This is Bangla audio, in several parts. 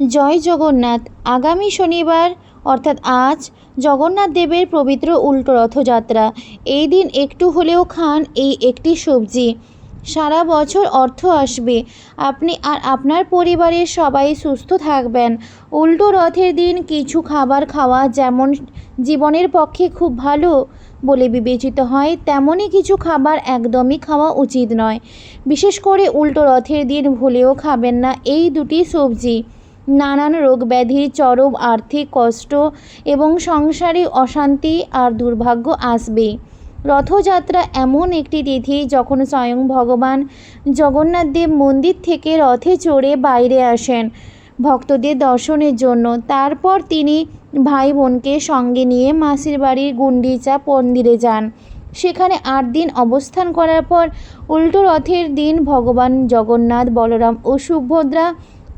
জয় জগন্নাথ। আগামী শনিবার, অর্থাৎ আজ, জগন্নাথ দেবের পবিত্র উল্টো রথযাত্রা। এই দিন একটু হলেও খান এই একটি সবজি। সারা বছর অর্থ আসবে। আপনি আর আপনার পরিবারের সবাই সুস্থ থাকবেন। উল্টো রথের দিন কিছু খাবার খাওয়া যেমন জীবনের পক্ষে খুব ভালো বলে বিবেচিত হয় তেমনই কিছু খাবার একদমই খাওয়া উচিত নয়। বিশেষ করে উল্টো রথের দিন ভুলেও খাবেন না এই দুটি সবজি। নানান রোগ ব্যাধির চরম আর্থিক কষ্ট এবং সংসারে অশান্তি আর দুর্ভাগ্য আসবে। রথযাত্রা এমন একটি তিথি যখন স্বয়ং ভগবান জগন্নাথ দেব মন্দির থেকে রথে চড়ে বাইরে আসেন ভক্তদের দর্শনের জন্য। তারপর তিনি ভাই বোনকে সঙ্গে নিয়ে মাসির বাড়ির গুন্ডিচা মন্দিরে যান। সেখানে আট দিন অবস্থান করার পর উল্টো রথের দিন ভগবান জগন্নাথ, বলরাম ও সুভদ্রা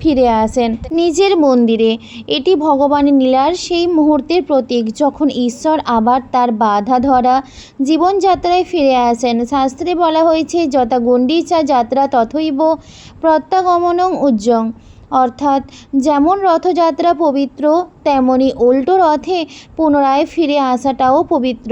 ফিরে আসেন। নিজের মন্দিরে, এটি ভগবানের লীলার সেই মুহূর্তের প্রতীক যখন ঈশ্বর আবার তার বাধা ধরা জীবনযাত্রায় ফিরে আসেন। শাস্ত্রে বলা হয়েছে, যথা গণ্ডিচা যাত্রা তথৈব প্রত্যাগমনং উজ্জং অর্থাৎ, যেমন রথযাত্রা পবিত্র, তেমনি উল্টো রথে পুনরায় ফিরে আসাটাও পবিত্র।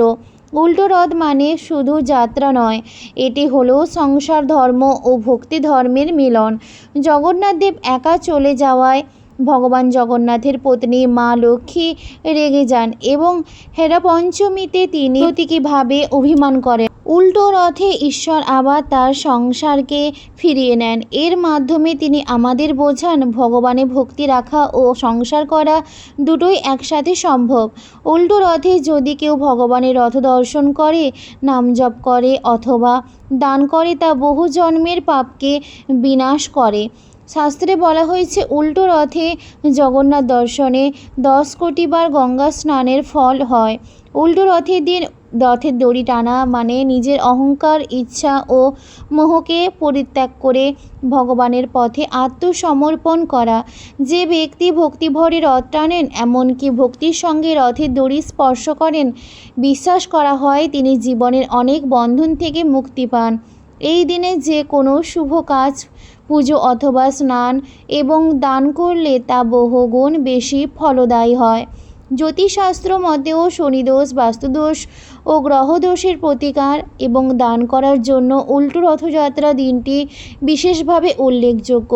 উল্টো রথ মানে শুধু যাত্রা নয়, এটি হলো সংসার ধর্ম ও ভক্তি ধর্মের মিলন। জগন্নাথদেব একা চলে যাওয়ায় ভগবান জগন্নাথের পত্নী মা লক্ষ্মী রেগে যান এবং হেরা পঞ্চমীতে তিনি প্রতীকীভাবে অভিমান করেন। উল্টো রথে ঈশ্বর আবার তার সংসারকে ফিরিয়ে নেন। এর মাধ্যমে তিনি আমাদের বোঝান, ভগবানে ভক্তি রাখা ও সংসার করা দুটোই একসাথে সম্ভব। উল্টো রথে যদি কেউ ভগবানের রথ দর্শন করে, নাম জপ করে অথবা দান করে, তা বহু জন্মের পাপকে বিনাশ করে। শাস্ত্রে বলা হয়েছে, উল্টো রথে জগন্নাথ দর্শনে দশ কোটি বার গঙ্গা স্নানের ফল হয়। উল্টো রথের দিন রথের দড়ি টানা মানে নিজের অহংকার, ইচ্ছা ও মোহকে পরিত্যাগ করে ভগবানের পথে আত্মসমর্পণ করা। যে ব্যক্তি ভক্তিভরে রথ টানেন, এমনকি ভক্তির সঙ্গে রথের দড়ি স্পর্শ করেন, বিশ্বাস করা হয় তিনি জীবনের অনেক বন্ধন থেকে মুক্তি পান। এই দিনে যে কোনো শুভ কাজ, পুজো অথবা স্নান এবং দান করলে তা বহুগুণ বেশি ফলদায়ী হয়। জ্যোতিষশাস্ত্র মতেও শনিদোষ, বাস্তুদোষ ও গ্রহদোষের প্রতিকার এবং দান করার জন্য উল্টো রথযাত্রা দিনটি বিশেষভাবে উল্লেখযোগ্য।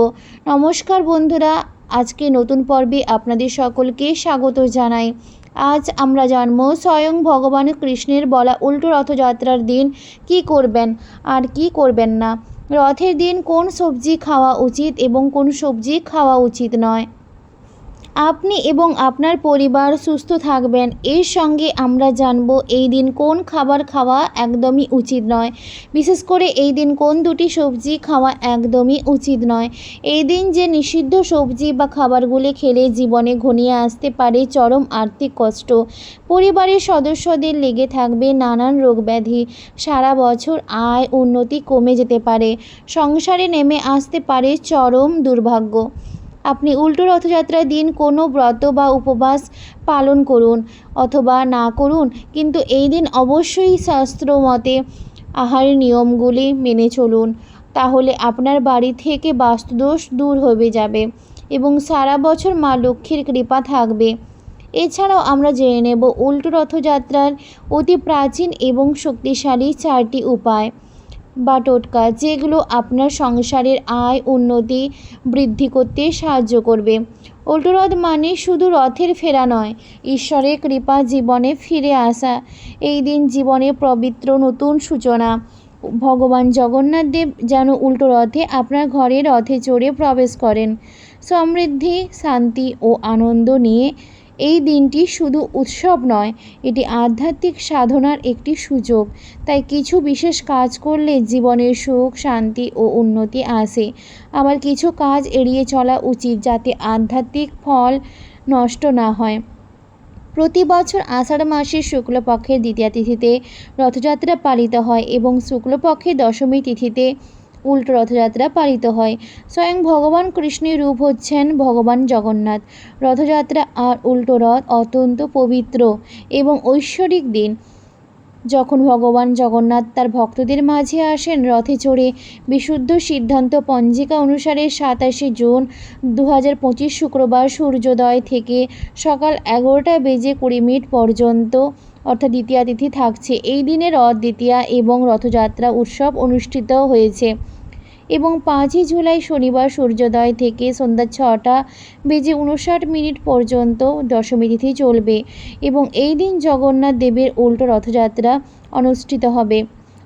নমস্কার বন্ধুরা, আজকে নতুন পর্বে আপনাদের সকলকে স্বাগত জানাই। আজ আমরা জানব স্বয়ং ভগবান কৃষ্ণের বলা উল্টো রথযাত্রার দিন কি করবেন আর কি করবেন না। রথের দিন কোন সবজি খাওয়া উচিত এবং কোন সবজি খাওয়া উচিত নয়। আপনি এবং আপনার পরিবার সুস্থ থাকবেন। এর সঙ্গে আমরা জানব এই দিন কোন খাবার খাওয়া একদমই উচিত নয়। বিশেষ করে এই দিন কোন দুটি সবজি খাওয়া একদমই উচিত নয়। এই দিন যে নিষিদ্ধ সবজি বা খাবারগুলি খেলে জীবনে ঘনিয়ে আসতে পারে চরম আর্থিক কষ্ট। পরিবারের সদস্যদের লেগে থাকবে নানান রোগ ব্যাধি। সারা বছর আয় উন্নতি কমে যেতে পারে। সংসারে নেমে আসতে পারে চরম দুর্ভাগ্য। আপনি উল্টো রথযাত্রার দিন কোনো ব্রত বা উপবাস পালন করুন অথবা না করুন, কিন্তু এই দিন অবশ্যই শাস্ত্র মতে আহারের নিয়মগুলি মেনে চলুন। তাহলে আপনার বাড়ি থেকে বাস্তুদোষ দূর হয়ে যাবে এবং সারা বছর মা লক্ষ্মীর কৃপা থাকবে। এছাড়াও আমরা জেনে নেব উল্টো রথযাত্রার অতি প্রাচীন এবং শক্তিশালী চারটি উপায়। বা টোটকা, যেগুলো আপনার সংসারের আয় উন্নতি বৃদ্ধি করতে সাহায্য করবে। উল্টো রথ মানে শুধু রথের ফেরা নয়, ঈশ্বরের কৃপা জীবনে ফিরে আসা। এই দিন জীবনে পবিত্র নতুন সূচনা। ভগবান জগন্নাথ দেব যেন উল্টো রথে আপনার ঘরে রথে চড়ে প্রবেশ করেন। সমৃদ্ধি, শান্তি ও আনন্দ নিয়ে এই দিনটি শুধু উৎসব নয়, এটি আধ্যাত্মিক সাধনার একটি সুযোগ। তাই কিছু বিশেষ কাজ করলে জীবনের সুখ, শান্তি ও উন্নতি আসে। আবার কিছু কাজ এড়িয়ে চলা উচিত যাতে আধ্যাত্মিক ফল নষ্ট না হয়। প্রতি বছর আষাঢ় মাসের শুক্লপক্ষের দ্বিতীয়া তিথিতে রথযাত্রা পালিত হয় এবং শুক্লপক্ষের দশমী তিথিতে উল্টো রথযাত্রা পালিত হয়। স্বয়ং ভগবান কৃষ্ণের রূপ হচ্ছেন ভগবান জগন্নাথ। রথযাত্রা আর উল্টো রথ অত্যন্ত পবিত্র এবং ঐশ্বরিক দিন। যখন ভগবান জগন্নাথ তার ভক্তদের মাঝে আসেন রথে চড়ে, বিশুদ্ধ সিদ্ধান্ত পঞ্জিকা অনুসারে সাতাশে জুন দু হাজার পঁচিশ শুক্রবার সূর্যোদয় থেকে সকাল এগারোটা বেজে কুড়ি মিনিট পর্যন্ত অর্থাৎ দ্বিতীয়া তিথি থাকছে। এই দিনে রথ, দ্বিতীয়া এবং রথযাত্রা উৎসব অনুষ্ঠিত হয়েছে। এবং পাঁচই জুলাই শনিবার সূর্যোদয় থেকে সন্ধ্যা ছটা বেজে উনষাট মিনিট পর্যন্ত দশমী তিথি চলবে এবং এই দিন জগন্নাথ দেবের উল্টো রথযাত্রা অনুষ্ঠিত হবে।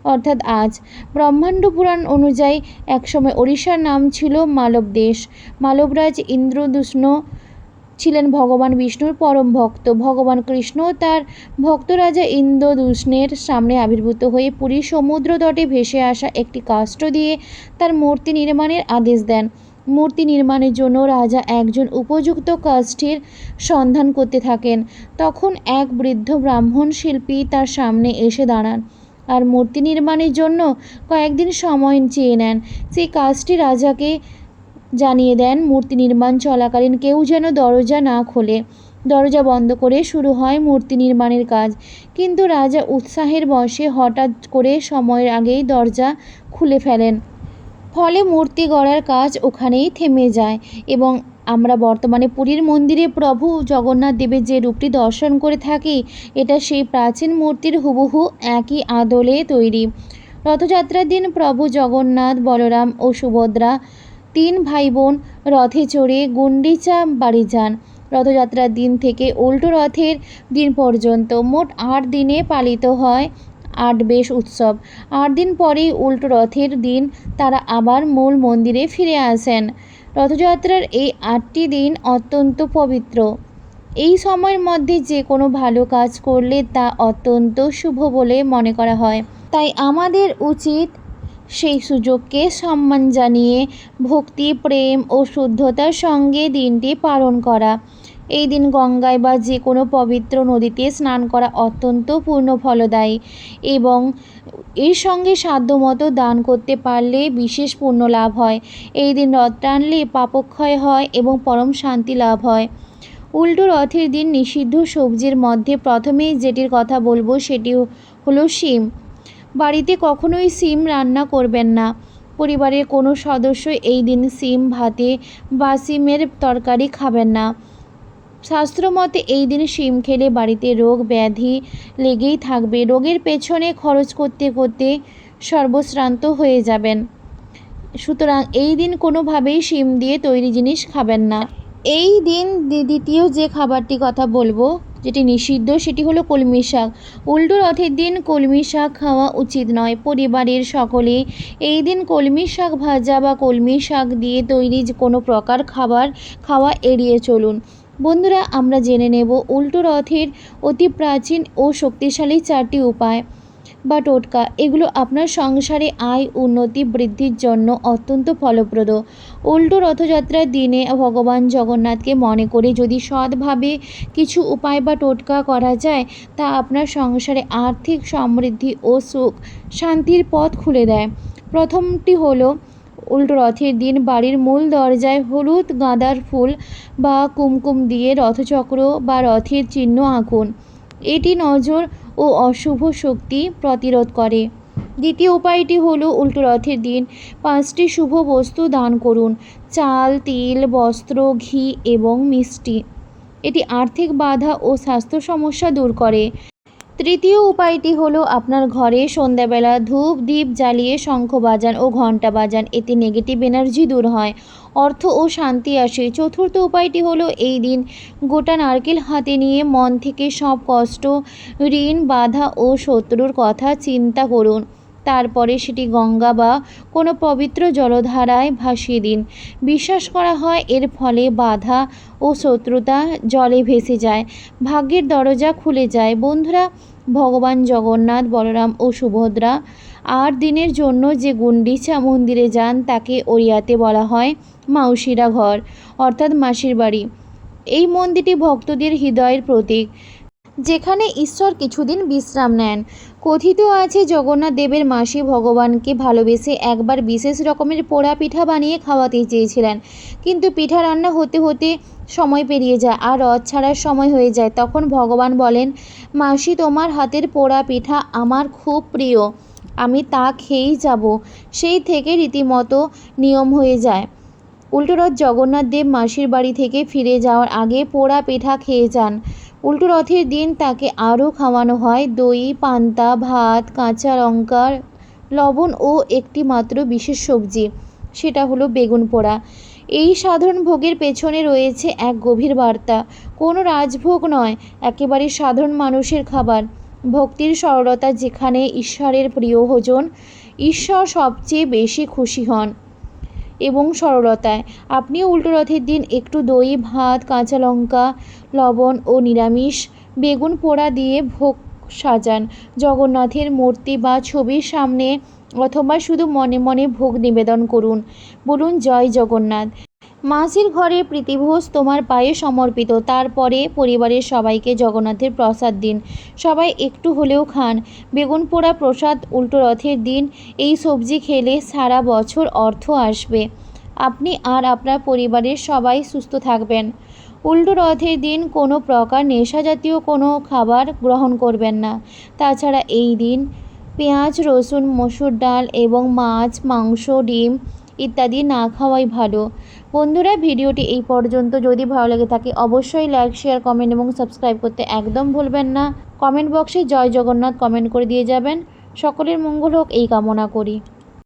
অর্থাৎ আজ ব্রহ্মাণ্ড পুরাণ অনুযায়ী একসময় ওড়িশার নাম ছিল মালব দেশ। মালবরাজ ইন্দ্রদূষ্ণ ছিলেন ভগবান বিষ্ণুর পরম ভক্ত। ভগবান কৃষ্ণ তার ভক্ত রাজা ইন্দ্রদূষ্ণের সামনে আবির্ভূত হয়ে পুরী সমুদ্র তটে ভেসে আসা একটি কাষ্ঠ দিয়ে তার মূর্তি নির্মাণের আদেশ দেন। মূর্তি নির্মাণের জন্য রাজা একজন উপযুক্ত কাষ্ঠের সন্ধান করতে থাকেন। তখন এক বৃদ্ধ ব্রাহ্মণ শিল্পী তার সামনে এসে দাঁড়ান আর মূর্তি নির্মাণের জন্য কয়েকদিন সময় চেয়ে নেন। সেই কাজটি রাজাকে জানিয়ে দেন, মূর্তি নির্মাণ চলাকালীন কেউ যেন দরজা না খোলে। দরজা বন্ধ করে শুরু হয় মূর্তি নির্মাণের কাজ। কিন্তু রাজা উৎসাহের বশে হঠাৎ করে সময়ের আগেই দরজা খুলে ফেলেন। ফলে মূর্তি গড়ার কাজ ওখানেই থেমে যায় এবং আমরা বর্তমানে পুরীর মন্দিরে প্রভু জগন্নাথ দেবের যে রূপটি দর্শন করে থাকি, এটা সেই প্রাচীন মূর্তির হুবহু একই আদলে তৈরি। রথযাত্রার দিন প্রভু জগন্নাথ, বলরাম ও সুভদ্রা তিন ভাই বোন রথে চড়ে গুন্ডিচা বাড়ি যান। রথযাত্রার দিন থেকে উল্টো রথের দিন পর্যন্ত মোট আট দিনে পালিত হয় আট বেশ উৎসব। আট দিন পরেই উল্টো রথের দিন তারা আবার মূল মন্দিরে ফিরে আসেন। রথযাত্রার এই আটটি দিন অত্যন্ত পবিত্র। এই সময়ের মধ্যে যে কোনো ভালো কাজ করলে তা অত্যন্ত শুভ বলে মনে করা হয়। তাই আমাদের উচিত সেই সুযোগকে সম্মান জানিয়ে ভক্তি, প্রেম ও শুদ্ধতার সঙ্গে দিনটি পালন করা। এই দিন গঙ্গায় বা যে কোনো পবিত্র নদীতে স্নান করা অত্যন্ত পূর্ণ ফলদায়ী এবং এর সঙ্গে সাধ্যমতো দান করতে পারলে বিশেষ পুণ্য লাভ হয়। এই দিন রথ টানলে পাপক্ষয় হয় এবং পরম শান্তি লাভ হয়। উল্টো রথের দিন নিষিদ্ধ সবজির মধ্যে প্রথমেই যেটির কথা বলব সেটি হলো শিম। বাড়িতে কখনোই সিম রান্না করবেন না। পরিবারের কোনো সদস্য এই দিন সিম, ভাতে বা সিমের তরকারি খাবেন না। শাস্ত্রমতে এই দিন শিম খেলে বাড়িতে রোগ ব্যাধি লেগেই থাকবে। রোগের পেছনে খরচ করতে করতে সর্বশ্রান্ত হয়ে যাবেন। সুতরাং এই দিন কোনোভাবেই শিম দিয়ে তৈরি জিনিস খাবেন না। এই দিন দ্বিতীয় যে খাবারটি কথা বলব যেটি নিষিদ্ধ, সেটি হলো কলমি শাক। উল্টো রথের দিন কলমি শাক খাওয়া উচিত নয়। পরিবারের সকলে এই দিন কলমি শাক ভাজা বা কলমি শাক দিয়ে তৈরি কোনো প্রকার খাবার খাওয়া এড়িয়ে চলুন। বন্ধুরা, আমরা জেনে নেব উল্টো রথের অতি প্রাচীন ও শক্তিশালী চারটি উপায়। বা টোটকা, এগুলো আপনার সংসারে আয় উন্নতি বৃদ্ধির জন্য অত্যন্ত ফলপ্রদ। উল্টো রথযাত্রার দিনে ভগবান জগন্নাথকে মনে করে যদি সৎভাবে কিছু উপায় বা টোটকা করা যায়, তা আপনার সংসারে আর্থিক সমৃদ্ধি ও সুখ শান্তির পথ খুলে দেয়। প্রথমটি হলো উল্টো রথের দিন বাড়ির মূল দরজায় হলুদ গাঁদার ফুল বা কুমকুম দিয়ে রথচক্র বা রথের চিহ্ন আঁকুন। এটি নজর ও অশুভ শক্তি প্রতিরোধ করে। দ্বিতীয় উপায়টি হলো উল্টো রথের দিন। পাঁচটি শুভ বস্তু দান করুন। চাল, তিল, বস্ত্র, ঘি এবং মিষ্টি। এটি আর্থিক বাধা ও স্বাস্থ্য সমস্যা দূর করে। তৃতীয় উপায়টি হলো আপনার ঘরে সন্ধ্যাবেলা ধূপ দ্বীপ জ্বালিয়ে শঙ্খ বাজান ও ঘণ্টা বাজান। এতে নেগেটিভ এনার্জি দূর হয়, অর্থ ও শান্তি আসে। চতুর্থ উপায়টি হলো এই দিন গোটা নারকেল হাতে নিয়ে মন থেকে সব কষ্ট, ঋণ, বাধা ও শত্রুর কথা চিন্তা করুন। তারপরে সেটি গঙ্গা বা কোনো পবিত্র জলধারায় ভাসিয়ে দিন। বিশ্বাস করা হয় এর ফলে বাধা ও শত্রুতা জলে ভেসে যায়। ভাগ্যের দরজা খুলে যায়। বন্ধুরা, ভগবান জগন্নাথ, বলরাম ও সুভদ্রা আট দিনের জন্য যে গুন্ডিচা মন্দিরে যান তাকে ওড়িয়াতে বলা হয় মাউসিরা ঘর, অর্থাৎ মাসির বাড়ি। এই মন্দিরটি ভক্তদের হৃদয়ের প্রতীক। যেখানে ঈশ্বর কিছুদিন বিশ্রাম নেন। কথিত আছে, জগন্নাথ দেবের মাসি ভগবানকে ভালোবেসে একবার বিশেষ রকমের পোড়া পিঠা বানিয়ে খাওয়াতে চেয়েছিলেন। কিন্তু পিঠা রান্না হতে হতে সময় পেরিয়ে যায় আর রথ ছাড়ার সময় হয়ে যায়। তখন ভগবান বলেন, মাসি, তোমার হাতের পোড়া পিঠা আমার খুব প্রিয়। আমি তা খেয়েই যাব। সেই থেকে রীতিমতো নিয়ম হয়ে যায়। উল্টোরথ জগন্নাথ দেব মাসির বাড়ি থেকে ফিরে যাওয়ার আগে পোড়া পিঠা খেয়ে যান। উল্টো রথের দিন তাকে আরও খাওয়ানো হয়। দই, পান্তা, ভাত, কাঁচা লঙ্কা, লবণ ও একটি মাত্র বিশেষ সবজি। সেটা হলো বেগুন পোড়া। এই সাধারণ ভোগের পেছনে রয়েছে এক গভীর বার্তা। কোনো রাজভোগ নয়, একেবারে সাধারণ মানুষের খাবার। ভক্তির সরলতা যেখানে ঈশ্বরের প্রিয় ভোজন, ঈশ্বর সবচেয়ে বেশি খুশি হন। এবং সরলতায়। আপনিও উল্টো রথের দিন একটু দই, ভাত, কাঁচা লঙ্কা, লবণ ও নিরামিষ, বেগুন পোড়া দিয়ে ভোগ সাজান। জগন্নাথের মূর্তি বা ছবির সামনে অথবা শুধু মনে মনে ভোগ নিবেদন করুন। বলুন, জয় জগন্নাথ। মাসির ঘরে প্রীতিভোজ তোমার পায়ে সমর্পিত। তারপরে পরিবারের সবাইকে জগন্নাথের প্রসাদ দিন। সবাই একটু হলেও খান। বেগুন পোড়া প্রসাদ উল্টো রথের দিন। এই সবজি খেলে সারা বছর অর্থ আসবে। আপনি আর আপনার পরিবারের সবাই সুস্থ থাকবেন। উল্টো রথের দিন কোনো প্রকার নেশা জাতীয় কোনো খাবার গ্রহণ করবেন না। তাছাড়া এই দিন পেঁয়াজ, রসুন, মসুর ডাল এবং মাছ, মাংস, ডিম ইত্যাদি না খাওয়াই ভালো। বন্ধুরা, ভিডিওটি এই পর্যন্ত। যদি ভালো লেগে থাকে, অবশ্যই লাইক শেয়ার কমেন্ট এবং সাবস্ক্রাইব করতে একদম ভুলবেন না। কমেন্ট বক্সে জয় জগন্নাথ কমেন্ট করে দিয়ে যাবেন। সকলের মঙ্গল হোক, এই কামনা করি।